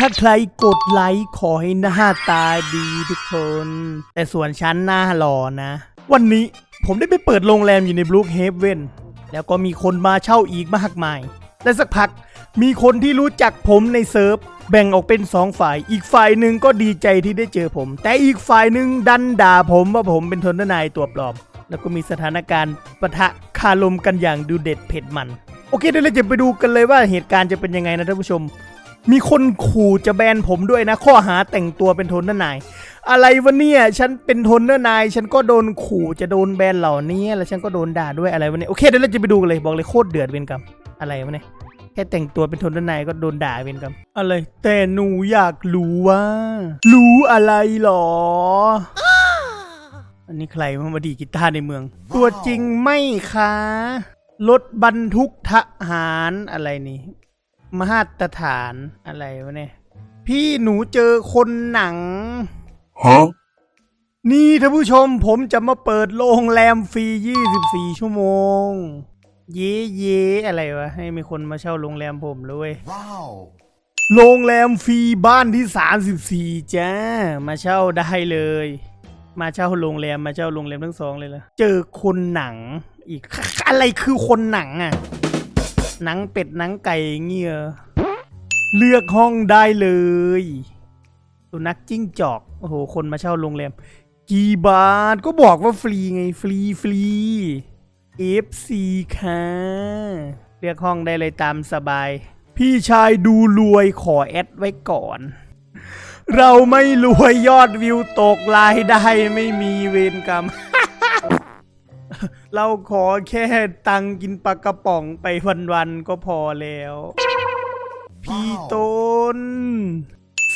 ถ้าใครกดไลค์ขอให้หน้าตาดีทุกคน แต่ส่วนฉันหน้าหล่อนะ วันนี้ผมได้ไปเปิดโรงแรมอยู่ในบลูคเฮเวนแล้วก็มีคนมาเช่าอีกมากมาย และสักพักมีคนที่รู้จักผมในเซิร์ฟแบ่งออกเป็นสองฝ่าย อีกฝ่ายหนึ่งก็ดีใจที่ได้เจอผม แต่อีกฝ่ายหนึ่งดันด่าผมว่าผมเป็นทนนายตัวปลอม แล้วก็มีสถานการณ์ปะทะคารมกันอย่างดูเด็ดเผ็ดมัน โอเคเดี๋ยวเราจะไปดูกันเลยว่าเหตุการณ์จะเป็นยังไงนะท่านผู้ชม มีคนขู่จะแบนผมด้วยนะ ข้อหาแต่งตัวเป็นทนเนาย อะไรวะเนี่ย ฉันเป็นทนเนาย ฉันก็โดนขู่จะโดนแบนเหล่านี้ แล้วฉันก็โดนด่าด้วยอะไรวะเนี่ย โอเคเดี๋ยวเราจะไปดูกันเลยบอกเลยโคตรเดือดเวรกรรมอะไรวะเนี่ย แค่แต่งตัวเป็นทนเนายก็โดนด่าเวรกรรมอะไร แต่หนูอยากรู้ว่า รู้อะไรหรออันนี้ใครมาดีกีตาร์ในเมือง ตัวจริงไม่คะรถบรรทุกทหารอะไรนี่ มาตรฐานอะไรวะเนี่ย พี่หนูเจอคนหนัง Huh? นี่ท่านผู้ชมผมจะมาเปิดโรงแรมฟรี 24 ชั่วโมง เย่เย่อะไรวะ ให้มีคนมาเช่าโรงแรมผมเลย Wow. โรงแรมฟรีบ้านที่ 34 จ้า มาเช่าได้เลย มาเช่าโรงแรมมาเช่าโรงแรมทั้งสองเลยล่ะเจอคนหนังอีก อะไรคือคนหนังอะ หนังเป็ดหนังไก่เงี้ยเลือกห้องได้เลยสุนัขจิ้งจอก โอ้โห คนมาเช่าโรงแรม กี่บาท ก็บอกว่าฟรีไง ฟรี ฟรี FC ค่ะ เลือกห้องได้เลยตามสบาย พี่ชายดูรวยขอแอดไว้ก่อน เราไม่รวยยอดวิวตกรายได้ไม่มีเวรกรรม เราขอแค่ตังกินปลากระป๋องไปวันๆก็พอแล้ว พี่ต้น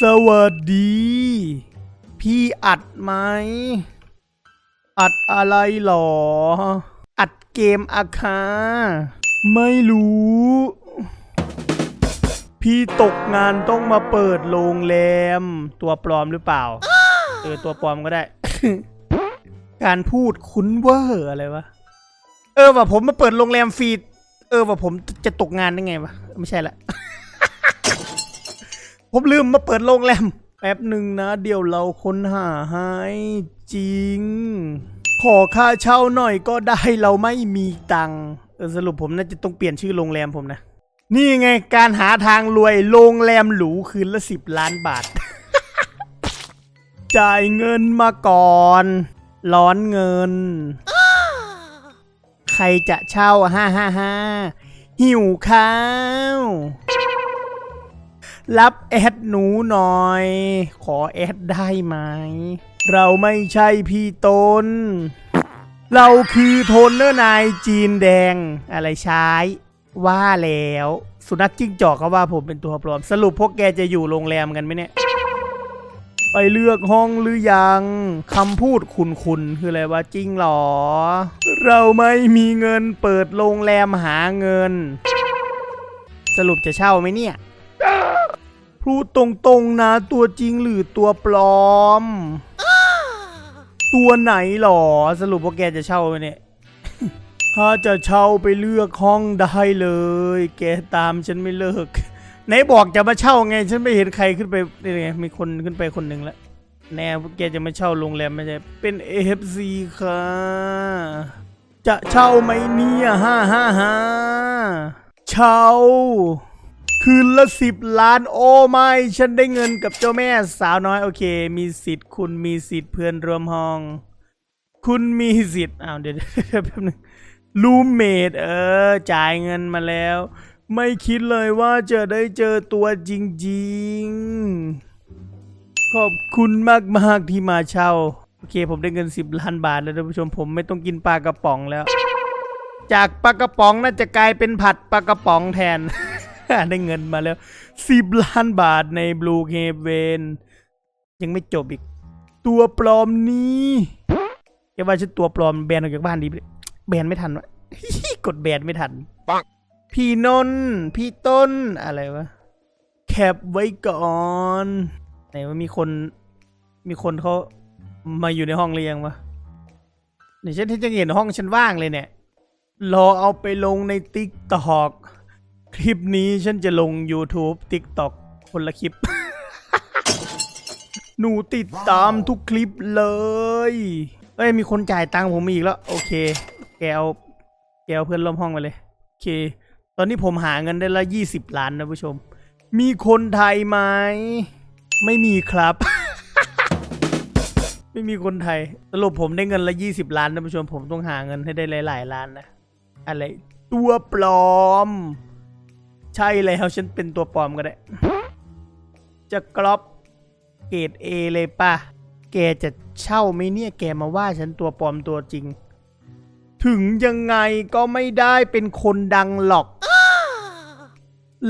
สวัสดี พี่อัดไหม อัดอะไรหรอ อัดเกมอาคา ไม่รู้ พี่ตกงานต้องมาเปิดโรงแรม ตัวปลอมหรือเปล่า เออ ตัวปลอมก็ได้ การพูดคุ้นเวอร์อะไรวะ เออว่าผมมาเปิดโรงแรมฟรีเออว่าผมจะตกงานได้ไงวะไม่ใช่ละ ผมลืมมาเปิดโรงแรมแป๊บหนึ่งนะ เดี๋ยวเราค้นหาให้จริง ขอค่าเช่าหน่อยก็ได้เราไม่มีตังค์เออสรุปผมน่าจะต้องเปลี่ยนชื่อโรงแรมผมนะ นี่ไงการหาทางรวยโรงแรมหรูคืนละสิบล้านบาท จ่ายเงินมาก่อน ร้อนเงิน ใครจะเช่าห้าห้าห้าหิวข้าว รับแอดหนูหน่อย ขอแอดได้ไหม เราไม่ใช่พี่ตน เราคือโทนเนอร์นายจีนแดง อะไรใช้ ว่าแล้ว สุนัขจิ้งจอกก็ว่าผมเป็นตัวปลอม สรุปพวกแกจะอยู่โรงแรมกันไหมเนี่ย ไปเลือกห้องหรือยังคำพูดคุณคุณคืออะไรวะจริงหรอ เราไม่มีเงินเปิดโรงแรมหาเงิน สรุปจะเช่าไหมเนี่ยพูดตรงๆนะตัวจริงหรือตัวปลอม ตัวไหนหรอ สรุปว่าแกจะเช่าไหมเนี่ยถ้าจะเช่าไปเลือกห้องได้เลย แกตามฉันไม่เลิก ไหนบอกจะมาเช่าไง ฉันไม่เห็นใครขึ้นไปนี่ไงมีคนขึ้นไปคนหนึ่งแล้ว แน่แกจะมาเช่าโรงแรมไม่ใช่เป็น AFC ค่ะ จะเช่าไหมเนี่ยฮ่าฮ่าฮ่าเช่า คืนละสิบล้านโอ้ไม่ ฉันได้เงินกับเจ้าแม่สาวน้อย โอเค มีสิทธิ์คุณมีสิทธิ์เพื่อนรวมห้อง คุณมีสิทธิ์อ้าวเดี๋ยวแป๊บนึงลูเมดเออ จ่ายเงินมาแล้ว ไม่คิดเลยว่าจะได้เจอตัวจริงๆ ขอบคุณมากๆที่มาเช่า โอเค ผมได้เงิน 10 ล้านบาทแล้วท่านผู้ชมผมไม่ต้องกินปลากระป๋องแล้ว จากปลากระป๋องน่าจะกลายเป็นผัดปลากระป๋องแทน ได้เงินมาแล้ว 10 ล้านบาทในบลูเฮเวนยังไม่จบอีก ตัวปลอมนี้แกว่าฉันตัวปลอมแบนออกจากบ้านดีแบนไม่ทันวะกดแบนไม่ทันปัง พี่นนท์พี่ต้นอะไรวะ แคปไว้ก่อนไหนว่ามีคนมีคนเขามาอยู่ในห้องเรียงวะเดี๋ยวฉันที่จะเห็นห้องฉันว่างเลยเนี่ย รอเอาไปลงในติ๊กตอกคลิปนี้ฉันจะลง YouTube TikTok คนละคลิป หนูติดตามทุกคลิปเลย เอ้ย มีคนจ่ายตังค์ผมอีกแล้ว โอเค แกเอาแกเอาเพื่อนร่วมห้องไปเลย โอเค ตอนนี้ผมหาเงินได้ละยี่สิบล้านนะผู้ชม มีคนไทยไหม ไม่มีครับ ไม่มีคนไทย สรุปผมได้เงินละยี่สิบล้านนะผู้ชม ผมต้องหาเงินให้ได้หลาย ๆ ล้านนะ อะไร ตัวปลอม ใช่แล้วฉันเป็นตัวปลอมก็ได้ จะกรอบเกรดเอเลยป่ะ แกจะเช่าไหมเนี่ย แกมาว่าฉันตัวปลอมตัวจริง ถึงยังไงก็ไม่ได้เป็นคนดังหรอก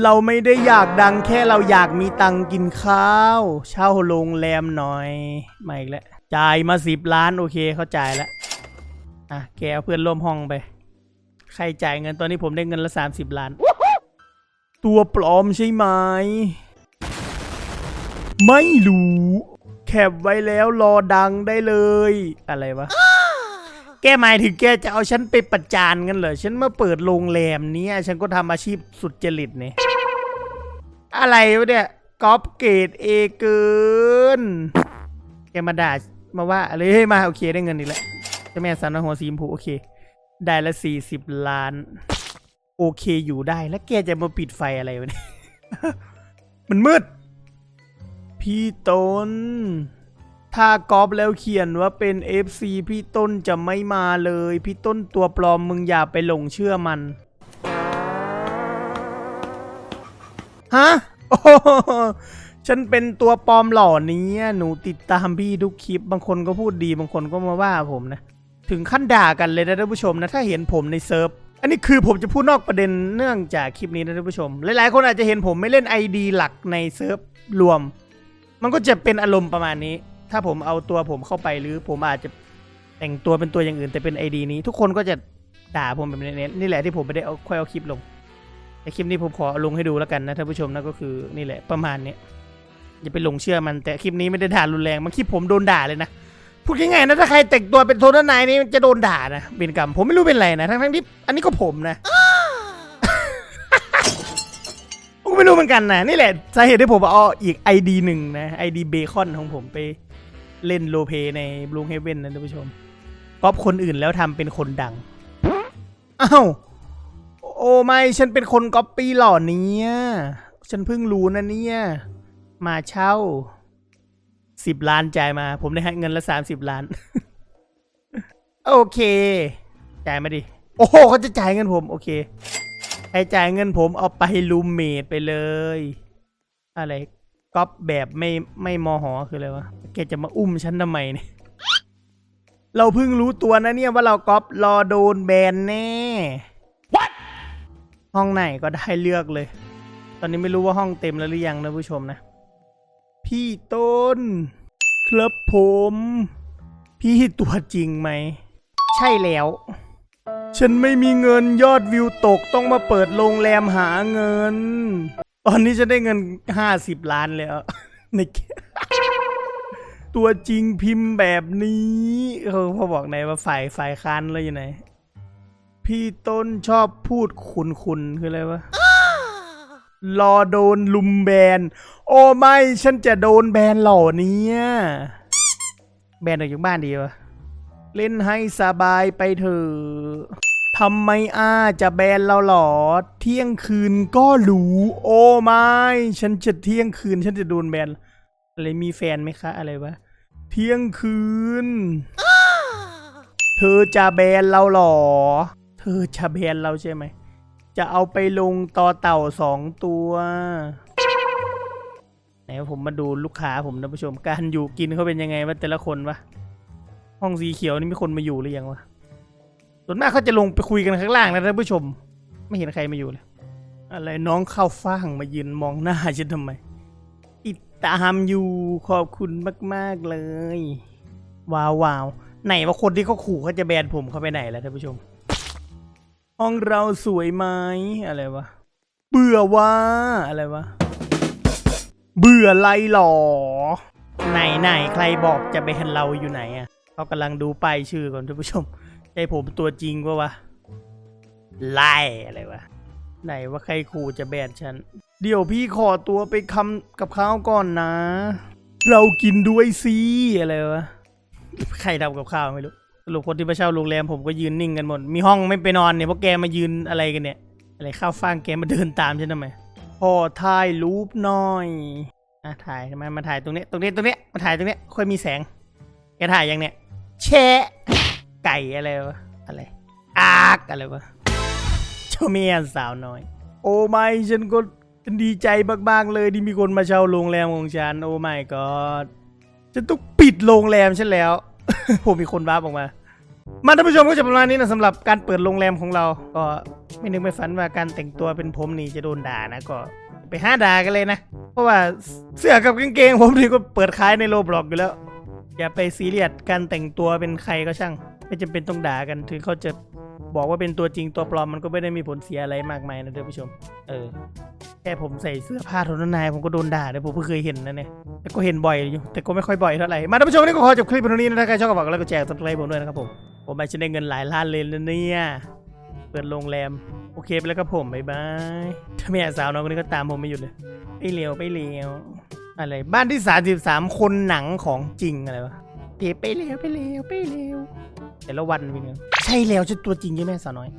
เราไม่ได้อยากดังแค่เราอยากมีตังค์กินข้าว เช่าโรงแรมหน่อยมาอีกแล้วจ่ายมาสิบล้านโอเคเข้าจ่ายแล้วอะแกเอาเพื่อนร่วมห้องไป ใครจ่ายเงินตอนนี้ผมได้เงินละสามสิบล้าน ตัวปลอมใช่ไหม ไม่รู้ แคปไว้แล้วรอดังได้เลย อะไรวะ แกหมายถึงแกจะเอาฉันไปประจานกันเหรอ ฉันมาเปิดโรงแรมนี้ฉันก็ทำอาชีพสุดจริตนี่ อะไรวะเนี่ยก๊อปเกรดเอเกิน แกมาด่ามาว่าอะไรเฮ้ยมาโอเคได้เงินอีกแล้วจ้าแม่สันหัวสีชมพูโอเค ได้ละสี่สิบล้าน โอเคอยู่ได้แล้วแกจะมาปิดไฟอะไรวะเนี่ยมันมืด พี่ต้น ถ้ากอบแล้วเขียนว่าเป็น FC พี่ต้นจะไม่มาเลย พี่ต้นตัวปลอมมึงอย่าไปหลงเชื่อมัน ฮะโอ้โหฉันเป็นตัวปลอมหล่อนี้หนูติดตามพี่ทุกคลิป บางคนก็พูดดี บางคนก็มาว่าผมนะ ถึงขั้นด่ากันเลยนะท่านผู้ชมนะ ถ้าเห็นผมในเซิร์ฟ อันนี้คือผมจะพูดนอกประเด็นเนื่องจากคลิปนี้นะท่านผู้ชม หลายๆ คนอาจจะเห็นผมไม่เล่น ID หลักในเซิร์ฟรวม มันก็จะเป็นอารมณ์ประมาณนี้ ถ้าผมเอาตัวผมเข้าไปหรือผมอาจจะแต่งตัวเป็นตัวอย่างอื่นแต่เป็น ID นี้ ทุกคนก็จะด่าผมแบบนี้นี่แหละที่ผมไม่ได้เอาค่อยเอาคลิปลงแต่คลิปนี้ผมขอลงให้ดูแล้วกันนะท่านผู้ชมนะก็คือนี่แหละประมาณเนี้ยอย่าไปหลงเชื่อมันแต่คลิปนี้ไม่ได้ด่ารุนแรงบางคลิปผมโดนด่าเลยนะพูดง่ายๆนะถ้าใครแต่งตัวเป็นโทนนายนี่จะโดนด่านะเป็นกรรมผมไม่รู้เป็นไรนะทั้งๆที่อันนี้ก็ผมนะผมก็ไม่รู้เหมือนกันนะนี่แหละสาเหตุที่ผมเอาอีก ID หนึ่งนะ ID เบคอนของผมไป เล่นโลเปในบลูเฮเว่นนะท่านผู้ชมก๊อปคนอื่นแล้วทำเป็นคนดังอ้าวโอ้ไม่ฉันเป็นคนก๊อปปี้หล่อเนี้ยฉันเพิ่งรู้นะเนี่ยมาเช่าสิบล้านจ่ายมา ผมได้ให้เงินละสามสิบล้าน โอเค จ่ายมาดิ โอ้โหเขาจะจ่ายเงินผม โอเคใครจ่ายเงินผมเอาไปลูมเมดไปเลย อะไร ก๊อปแบบไม่ไม่มอหอคืออะไรวะแกจะมาอุ้มฉันทำไมเนี่ย เราเพิ่งรู้ตัวนะเนี่ยว่าเราก๊อปรอโดนแบนแน่ห้องไหนก็ได้เลือกเลย ตอนนี้ไม่รู้ว่าห้องเต็มแล้วหรือยังนะผู้ชมนะ พี่ต้น ครับผม พี่ตัวจริงไหม ใช่แล้ว ฉันไม่มีเงินยอดวิวตกต้องมาเปิดโรงแรมหาเงิน ตอนนี้ฉันได้เงินห้าสิบล้านแล้วในเกตัวจริงพิมพ์แบบนี้เขาพอบอกไหนว่าฝ่ายฝ่ายค้านเลยอยู่ไหน พี่ต้นชอบพูดคุณคุณคืออะไรวะรอโดนลุมแบน โอ้ไม่ ฉันจะโดนแบนเหล่านี้แบนออกจากบ้านดีวะ เล่นให้สบายไปเถอะ ทำไมอาจะแบนเราหรอ เที่ยงคืนก็รู้โอ้ไม่ฉันจะเที่ยงคืน ฉันจะโดนแบนอะไรมีแฟนไหมคะ อะไรวะ เที่ยงคืน เธอจะแบนเราหรอ เธอจะแบนเราใช่ไหม จะเอาไปลงต่อเต่าสองตัวไหนผมมาดูลูกค้าผมนะผู้ชมการอยู่กินเขาเป็นยังไงวะแต่ละคนวะห้องสีเขียวนี่มีคนมาอยู่หรือยังวะ ส่วนมากเขาจะลงไปคุยกันข้างล่างนะท่านผู้ชม ไม่เห็นใครมาอยู่เลย อะไรน้องเข้าฟ่างมายืนมองหน้าฉันทำไม ติดตามอยู่ขอบคุณมาก ๆ เลย ว้าววาวไหนว่าคนที่เขาขู่เขาจะแบนผมเขาไปไหนแล้วท่านผู้ชม ห้องเราสวยไหมอะไรวะ เบื่อว่าอะไรวะ เบื่อไรหรอ ไหนไหนใครบอกจะไปเห็นเราอยู่ไหนอะเขากำลังดูป้ายชื่อก่อนท่านผู้ชม ใจผมตัวจริงปะวะ ไล่อะไรวะ ไหนว่าใครขู่จะแบนฉัน เดี๋ยวพี่ขอตัวไปคำกับข้าวก่อนนะ เรากินด้วยสิอะไรวะ ใครทำกับข้าวไม่รู้สรุปคนที่มาเช่าโรงแรมผมก็ยืนนิ่งกันหมด มีห้องไม่ไปนอนเนี่ยเพราะแกมายืนอะไรกันเนี่ย อะไรข้าวฟ่างแกมาเดินตามฉันทำไมพอถ่ายรูปหน่อยอะถ่ายทำไมมาถ่ายตรงนี้ ตรงนี้ ตรงนี้ มาถ่ายตรงนี้ ค่อยมีแสง แกถ่ายยังเนี่ย แชะ ก่อะไรวะอะไรอากอะไรวะเจ้าเมียสาวน้อย โอ้ไม่ฉันก็ดีใจมากๆเลยที่มีคนมาเช่าโรงแรมของฉัน โอ้ไม่ก็ฉันต้องปิดโรงแรมฉันแล้ว ผมมีคนบ้าออกมามาท่านผู้ชมก็จะประมาณนี้นะสำหรับการเปิดโรงแรมของเรา ก็ไม่นึกไม่ฝันว่าการแต่งตัวเป็นผมนี่จะโดนด่านะก็ไปห้าด่ากันเลยนะ เพราะว่าเสื้อกับกางเกงผมนี่ก็เปิดขายในโลบล็อกอยู่แล้ว อย่าไปซีเรียสการแต่งตัวเป็นใครก็ช่าง ไม่จำเป็นต้องด่ากันถึงเขาจะบอกว่าเป็นตัวจริงตัวปลอมมันก็ไม่ได้มีผลเสียอะไรมากมายนะท่านผู้ชม เออ แค่ผมใส่เสื้อผ้าทนนายผมก็โดนด่าเลยผมเพิ่งเคยเห็นนะเนี่ยแต่ก็เห็นบ่อยอยู่แต่ก็ไม่ค่อยบ่อยเท่าไหร่ มาท่านผู้ชมวันนี่ก็ขอจบคลิปเพียงเท่านี้นะถ้าใครชอบก็ฝากกดไลค์กดแชร์ซับสไครต์ผมด้วยนะครับผม ผมไปจะได้เงินหลายล้านเลยนะเนี่ย เปิดโรงแรม โอเคไปแล้วครับผมบ๊ายบายถ้าไม่อยากสาวน้อยคนนี้ก็ตามผมไม่หยุดเลย ไปเร็วไปเร็วอะไรบ้านที่ 33 คนหนังของจริงอะไรวะเดี๋ยวไปเร็วไปเร็วไปเร็ว แต่ละวันเป็นไงใช่แล้วชุดตัวจริงใช่ไหมสาวน้อย